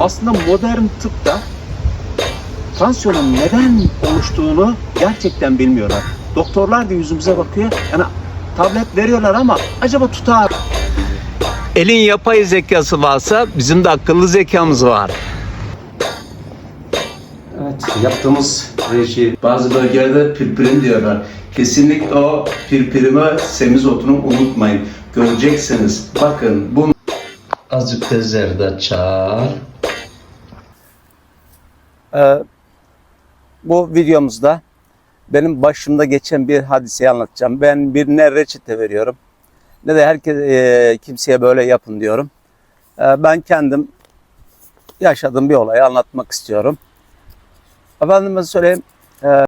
aslında modern tıpta tansiyonun neden oluştuğunu gerçekten bilmiyorlar. Doktorlar da yüzümüze bakıyor. Yani tablet veriyorlar ama acaba tutar Elin yapay zekası varsa bizim de akıllı zekamız var. Evet, yaptığımız reji bazı bölgelerde pirpirin diyorlar. Kesinlikle o pirpirime semizotunu unutmayın. Göreceksiniz. Bakın bu Azıcık da zerdeçal. Ee, bu videomuzda benim başımda geçen bir hadiseyi anlatacağım. Ben bir ne reçete veriyorum ne de herkes e, kimseye böyle yapın diyorum. Ee, ben kendim yaşadığım bir olayı anlatmak istiyorum. Efendime söyleyeyim. e,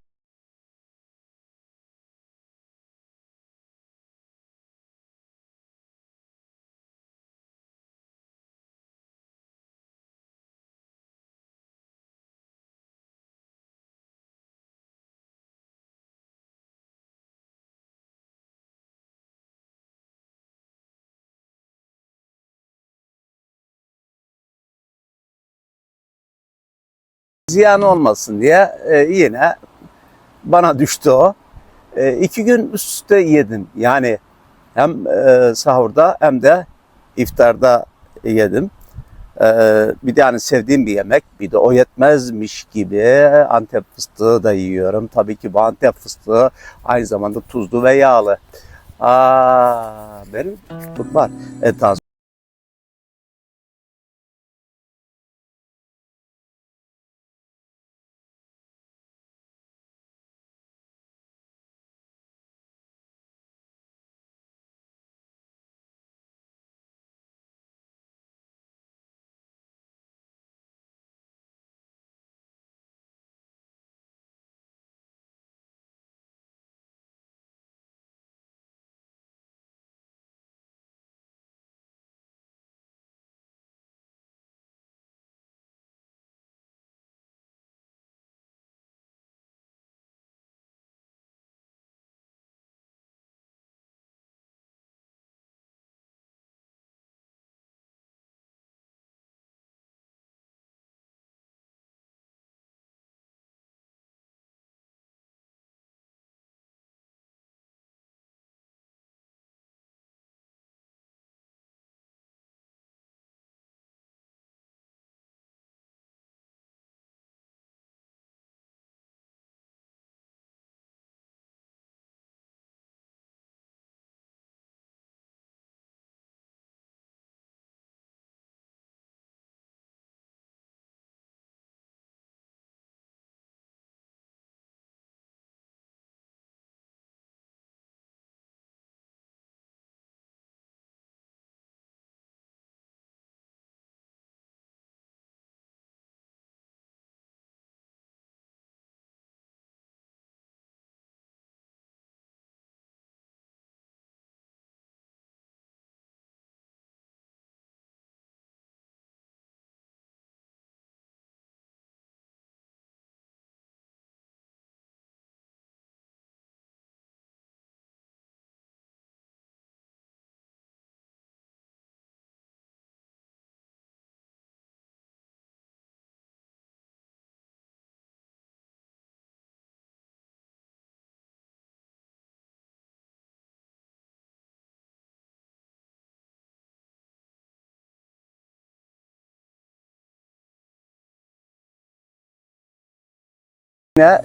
ziyan olmasın diye e, yine bana düştü o. E, iki gün üst üste yedim. Yani hem e, sahurda hem de iftarda yedim. E, bir de yani sevdiğim bir yemek. Bir de o yetmezmiş gibi Antep fıstığı da yiyorum. Tabii ki bu Antep fıstığı aynı zamanda tuzlu ve yağlı. Aa, benim var. E, that.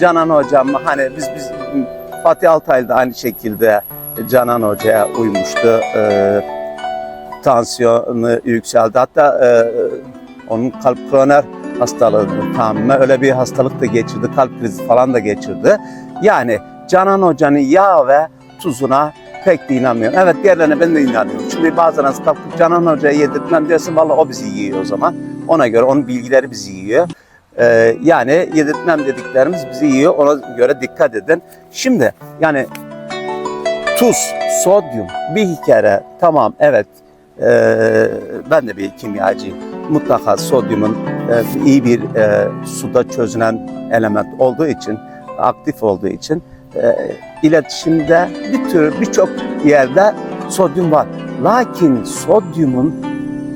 Canan hocam hani biz biz Fatih Altaylı da aynı şekilde Canan hocaya uymuştu. Ee, tansiyonu yükseldi. Hatta e, onun kalp kroner hastalığı tamamen öyle bir hastalık da geçirdi. Kalp krizi falan da geçirdi. Yani Canan Hoca'nın yağ ve tuzuna pek de inanmıyorum. Evet diğerlerine ben de inanıyorum. Şimdi bazen az kalkıp Canan Hoca'ya yedirtmem dersin valla o bizi yiyor o zaman. Ona göre onun bilgileri bizi yiyor. Ee, yani yedirtmem dediklerimiz bizi yiyor. Ona göre dikkat edin. Şimdi yani tuz, sodyum bir kere tamam evet ee, ben de bir kimyacıyım. Mutlaka sodyumun e, iyi bir e, suda çözünen element olduğu için, aktif olduğu için e, iletişimde bir tür birçok yerde sodyum var. Lakin sodyumun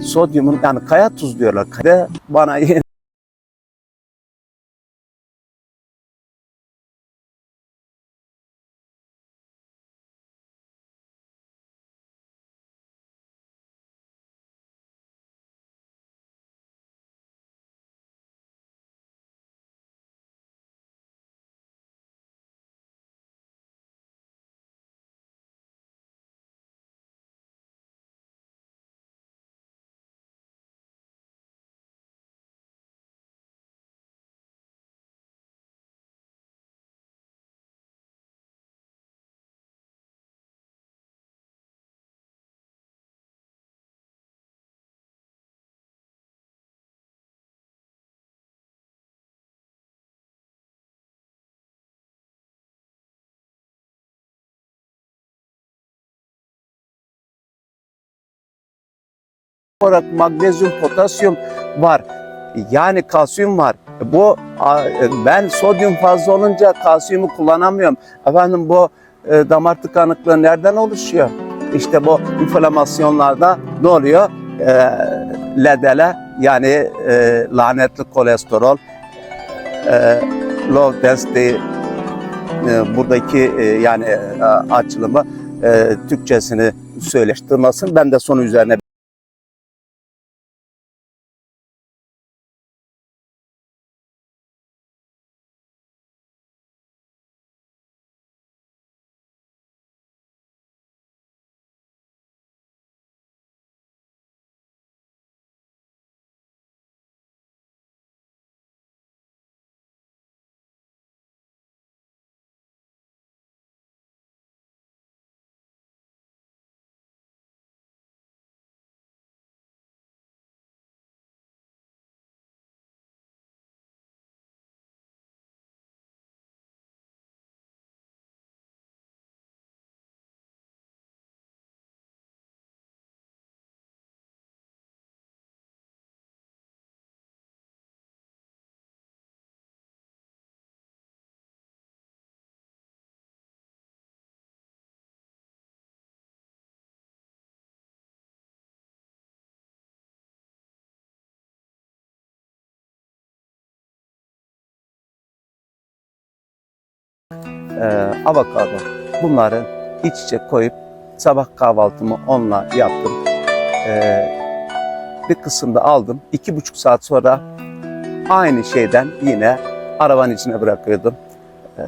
sodyumun yani kaya tuz diyorlar. Ve bana olarak magnezyum, potasyum var. Yani kalsiyum var. Bu a, ben sodyum fazla olunca kalsiyumu kullanamıyorum. Efendim bu e, damar tıkanıklığı nereden oluşuyor? İşte bu inflamasyonlarda ne oluyor? E, LDL yani e, lanetli kolesterol, e, low density e, buradaki e, yani e, açılımı e, Türkçesini söyleştirmesin. Ben de sonu üzerine e, avokado bunları iç içe koyup sabah kahvaltımı onunla yaptım. E, bir kısımda aldım. iki buçuk saat sonra aynı şeyden yine arabanın içine bırakıyordum. E,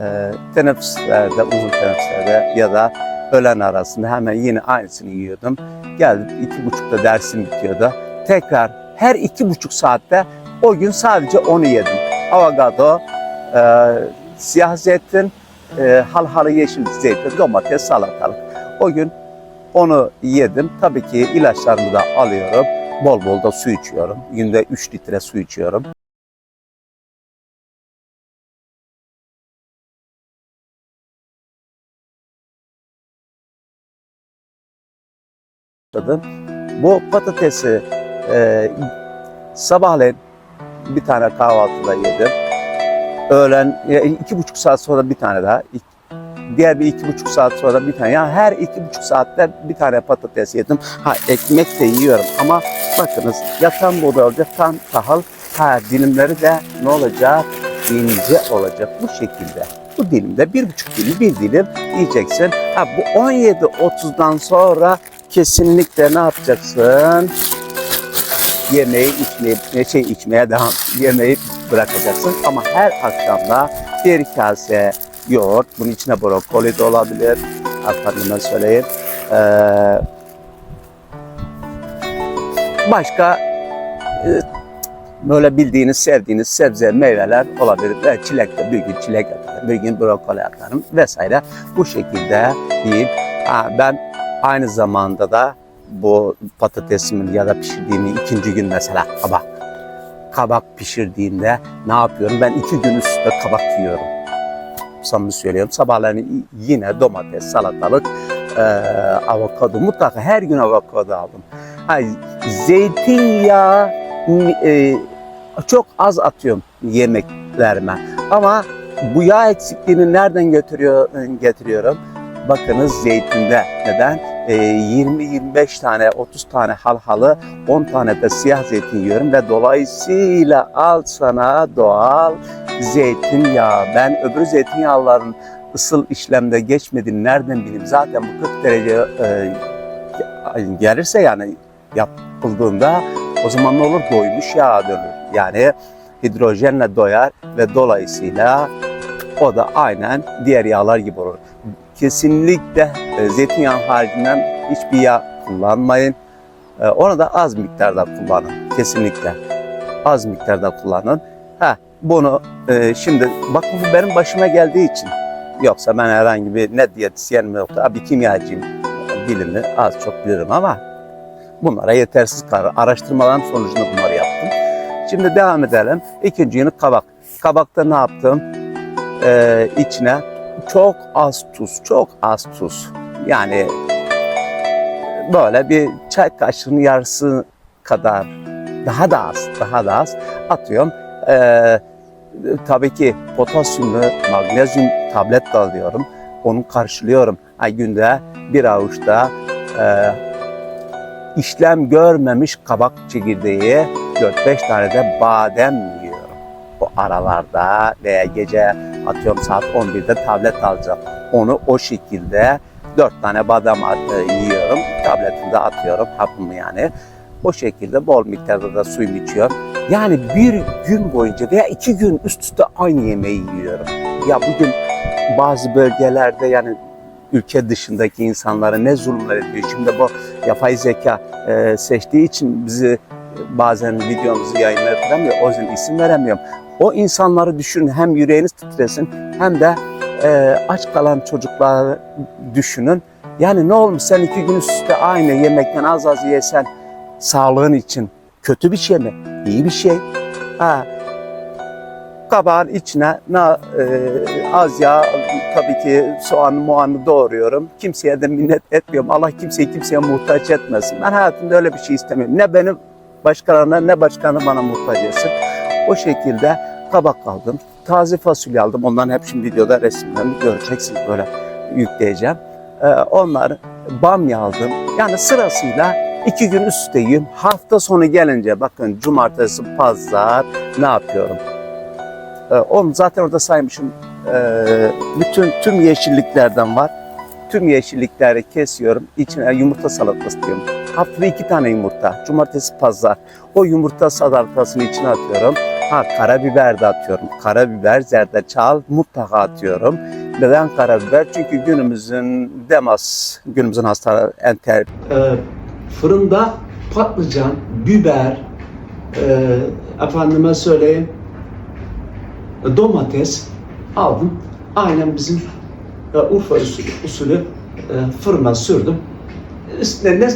teneffüslerde, uzun teneffüslerde ya da öğlen arasında hemen yine aynısını yiyordum. Geldim iki buçukta dersim bitiyordu. Tekrar her iki buçuk saatte o gün sadece onu yedim. Avokado, e, siyah zeytin, e, halhalı yeşil zeytin, domates, salatalık. O gün onu yedim. Tabii ki ilaçlarımı da alıyorum. Bol bol da su içiyorum. Günde 3 litre su içiyorum. Bu patatesi e, sabahleyin bir tane kahvaltıda yedim. Öğlen iki buçuk saat sonra bir tane daha. Diğer bir iki buçuk saat sonra bir tane. Yani her iki buçuk saatte bir tane patates yedim. Ha ekmek de yiyorum ama bakınız yatan buğday olacak tam tahıl. Ha dilimleri de ne olacak? İnce olacak bu şekilde. Bu dilimde bir buçuk dilim bir dilim yiyeceksin. Ha bu 17.30'dan sonra kesinlikle ne yapacaksın? yemeği içmeye, şey içmeye devam, yemeği bırakacaksın. Ama her akşam da bir kase yoğurt. Bunun içine brokoli de olabilir. Efendime söyleyeyim. Ee, başka e, böyle bildiğiniz, sevdiğiniz sebze, meyveler olabilir. Ve çilek de bir gün çilek atarım, bir gün brokoli atarım vesaire. Bu şekilde yiyip ben aynı zamanda da bu patatesimin ya da pişirdiğimi ikinci gün mesela kabak. Kabak pişirdiğimde ne yapıyorum? Ben iki gün üstte kabak yiyorum. Samimi söylüyorum. Sabahleyin yine domates, salatalık, eee avokado. Mutlaka her gün avokado aldım. Ha, zeytinyağı e, çok az atıyorum yemeklerime. Ama bu yağ eksikliğini nereden götürüyor, getiriyorum? Bakınız zeytinde. Neden? E, 20-25 tane, 30 tane halhalı, 10 tane de siyah zeytin yiyorum ve dolayısıyla al sana doğal zeytinyağı. Ben öbür zeytinyağların ısıl işlemde geçmediğini nereden bileyim? Zaten bu 40 derece e, gelirse yani yapıldığında o zaman ne olur? Doymuş yağa dönür. Yani hidrojenle doyar ve dolayısıyla o da aynen diğer yağlar gibi olur. Kesinlikle e, zeytinyağı haricinden hiçbir yağ kullanmayın. E, Onu da az miktarda kullanın. Kesinlikle. Az miktarda kullanın. Ha, bunu e, şimdi bakın bu benim başıma geldiği için. Yoksa ben herhangi bir ne diyetisyenim yoktu. Bir kimyacıyım. Bilimi az çok bilirim ama bunlara yetersiz karar. Araştırmaların sonucunda bunları yaptım. Şimdi devam edelim. İkinci yeni kabak. Kabakta ne yaptım? Ee, içine çok az tuz, çok az tuz. Yani böyle bir çay kaşığının yarısı kadar daha da az, daha da az atıyorum. Ee, tabii ki potasyumlu magnezyum tablet de alıyorum. Onu karşılıyorum. Ha, günde bir avuçta e, işlem görmemiş kabak çekirdeği 4-5 tane de badem yiyorum. Bu aralarda veya gece atıyorum saat 11'de tablet alacağım. Onu o şekilde 4 tane badem e, yiyorum. Tabletinde atıyorum hapımı yani. O şekilde bol miktarda da suyumu içiyorum. Yani bir gün boyunca veya iki gün üst üste aynı yemeği yiyorum. Ya bugün bazı bölgelerde yani ülke dışındaki insanlara ne zulümler ediyor. Şimdi bu yapay zeka e, seçtiği için bizi bazen videomuzu yayınlatamıyor. O yüzden isim veremiyorum. O insanları düşünün hem yüreğiniz titresin hem de e, aç kalan çocukları düşünün. Yani ne olmuş sen iki gün üst üste aynı yemekten az az yesen sağlığın için kötü bir şey mi? İyi bir şey. Ha, kabağın içine na, e, az yağ tabii ki soğanı muanı doğruyorum. Kimseye de minnet etmiyorum. Allah kimseyi kimseye muhtaç etmesin. Ben hayatımda öyle bir şey istemiyorum. Ne benim başkalarına ne başkanı bana muhtaç etsin. O şekilde kabak aldım. Taze fasulye aldım. Onların hep şimdi videoda resimlerini göreceksiniz böyle yükleyeceğim. Ee, onlar bamya aldım. Yani sırasıyla iki gün üst üste yiyeyim. Hafta sonu gelince bakın cumartesi, pazar ne yapıyorum? Ee, onu zaten orada saymışım. Ee, bütün tüm yeşilliklerden var. Tüm yeşillikleri kesiyorum. İçine yumurta salatası diyorum. Haftada iki tane yumurta. Cumartesi, pazar. O yumurta salatasını içine atıyorum. Ha karabiber de atıyorum. Karabiber, zerdeçal mutlaka atıyorum. Neden karabiber? Çünkü günümüzün demas, günümüzün hastaları enter. e, fırında patlıcan, biber, e, efendime söyleyeyim domates aldım. Aynen bizim e, Urfa usulü, usulü e, fırına sürdüm. Üstüne ne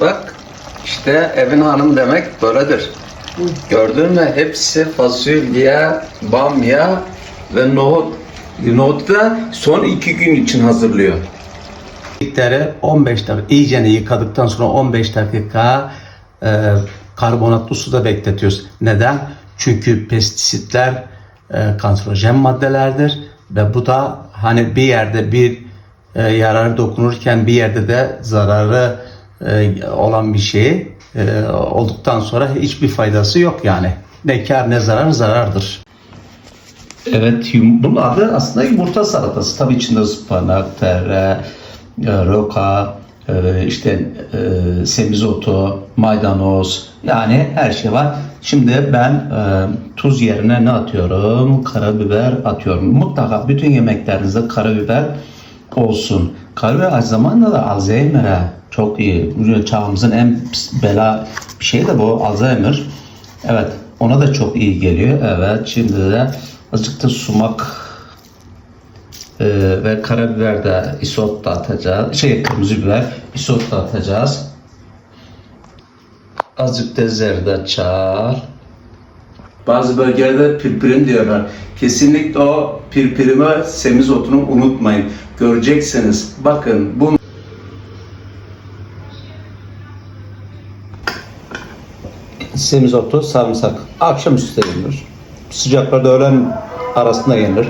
Bak işte evin hanım demek böyledir. Gördün mü? Hepsi fasulye, bamya ve nohut. Nohutu da son iki gün için hazırlıyor. Yemekleri 15 dakika iyicene yıkadıktan sonra 15 dakika e, karbonatlı suda bekletiyoruz. Neden? Çünkü pestisitler e, kanserojen maddelerdir ve bu da hani bir yerde bir e, yararı dokunurken bir yerde de zararı e, olan bir şey e, olduktan sonra hiçbir faydası yok yani. Ne kar ne zarar zarardır. Evet, bunun adı aslında yumurta salatası. Tabii içinde ıspanak, tere, e, roka, e, işte e, semizotu, maydanoz, Yani her şey var. Şimdi ben tuz yerine ne atıyorum? Karabiber atıyorum. Mutlaka bütün yemeklerinizde karabiber olsun. Karabiber aynı zamanda da Alzheimer'e çok iyi. Çağımızın en bela bir şey de bu Alzheimer. Evet ona da çok iyi geliyor. Evet şimdi de azıcık da sumak ee, ve karabiber de isot da atacağız. Şey kırmızı biber isot da atacağız. Azıcık da zerdeçal. Bazı bölgelerde pirpirim diyorlar. Kesinlikle o pirpirime semizotunu unutmayın. Göreceksiniz. Bakın bu Semizotu, sarımsak. Akşamüstü yenir. Sıcaklarda öğlen arasında yenir.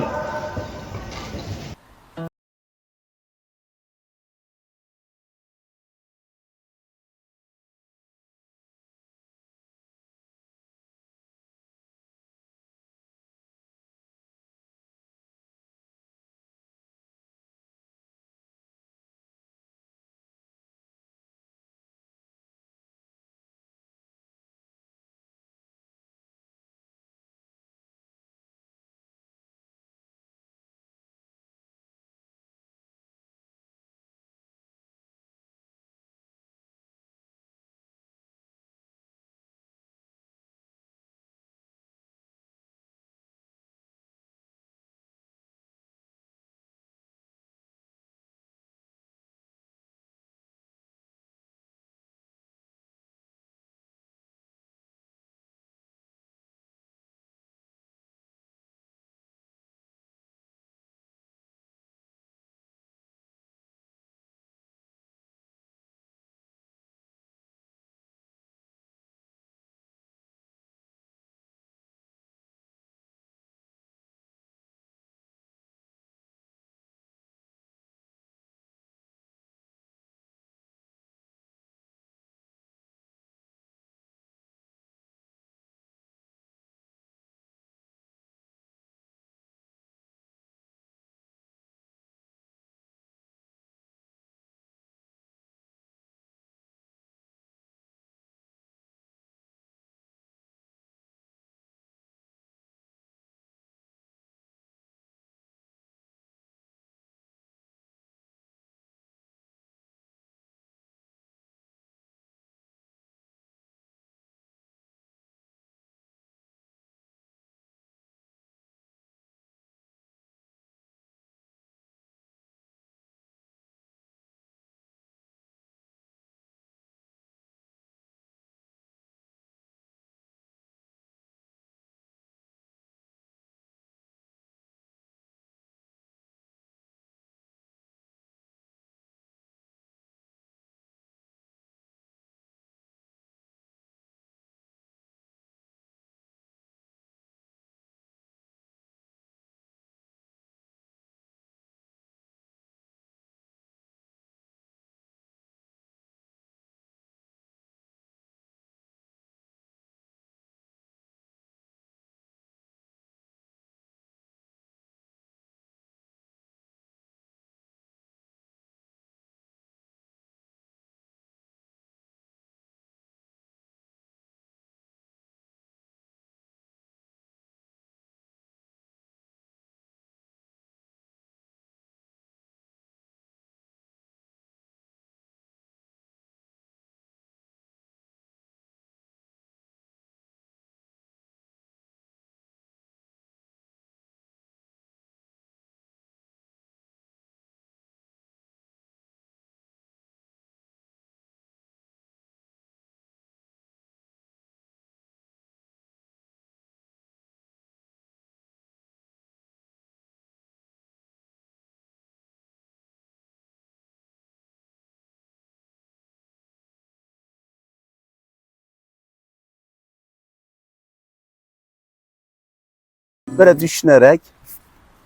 Böyle düşünerek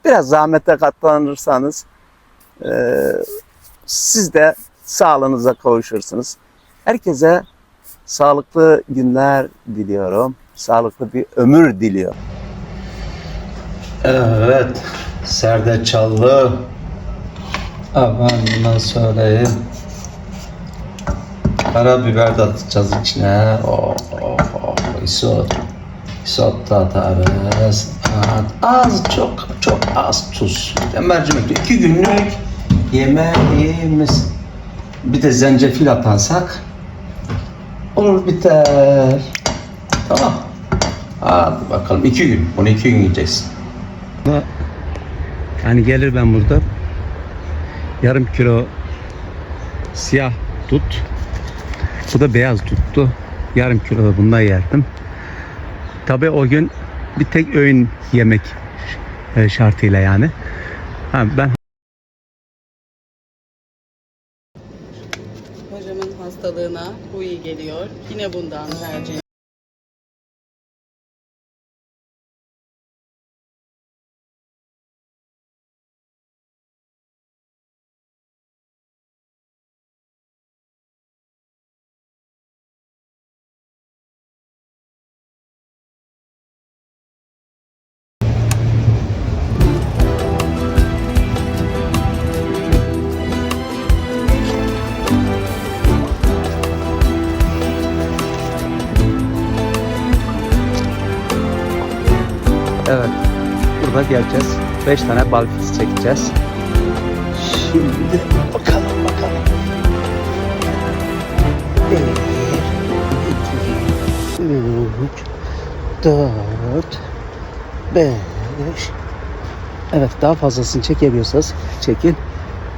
biraz zahmete katlanırsanız eee, siz de sağlığınıza kavuşursunuz. Herkese sağlıklı günler diliyorum. Sağlıklı bir ömür diliyorum. Evet. Serdeçallı. Nasıl söyleyeyim. Karabiber de atacağız içine. Oh, oh, oh. Atarız. At. Az, çok, çok az tuz. Mercimekli. iki günlük yemeğimiz. Bir de zencefil atarsak olur biter. Tamam. Hadi bakalım iki gün. Bunu iki gün yiyeceksin. Yani gelir ben burada yarım kilo siyah tut. Bu da beyaz tuttu. Yarım kilo da bundan yerdim. Tabi o gün bir tek öğün yemek e, şartıyla yani. Ha, ben Hocamın hastalığına bu iyi geliyor. Yine bundan tercih 5 tane balfis çekeceğiz. Şimdi bakalım bakalım. Bir, iki, üç, dört, beş. Evet daha fazlasını çekebiliyorsanız çekin.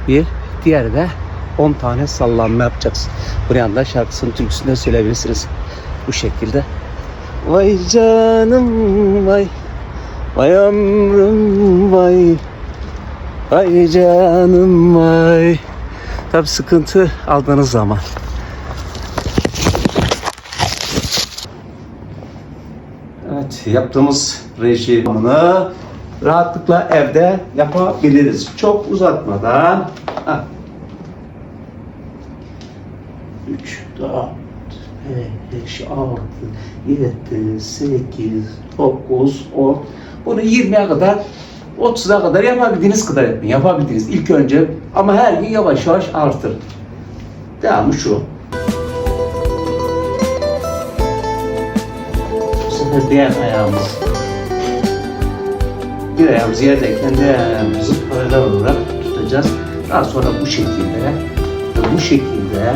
Bir, diğeri de 10 tane sallanma yapacaksın. Buraya da şarkısını türküsünü söyleyebilirsiniz. Bu şekilde. Vay canım vay. Vay ömrüm vay. Vay canım vay. Tabi sıkıntı aldığınız zaman. Evet yaptığımız rejimini rahatlıkla evde yapabiliriz. Çok uzatmadan. Heh. 3, 4, 5, 6, 7, 8, 9, 10. Bunu 20'ye kadar 30'a kadar yapabildiğiniz kadar yapın. Yapabildiğiniz ilk önce ama her gün yavaş yavaş artırın. Devamı şu. Bu diğer ayağımız. Bir ayağımız yerdeyken diğer ayağımızı paralel olarak tutacağız. Daha sonra bu şekilde bu şekilde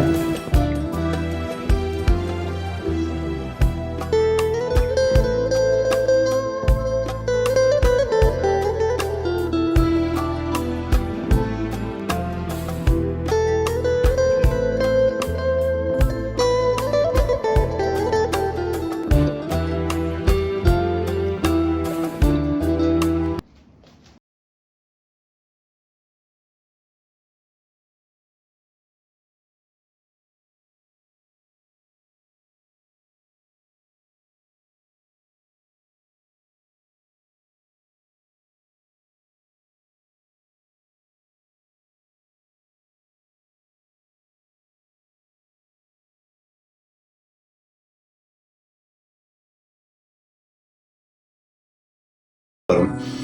Claro.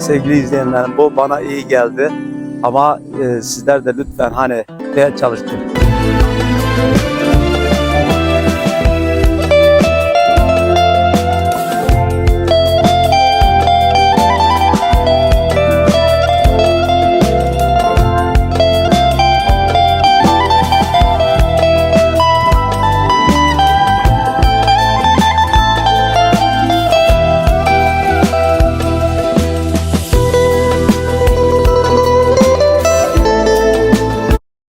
Sevgili izleyenlerim bu bana iyi geldi. Ama e, sizler de lütfen hani ne çalıştın?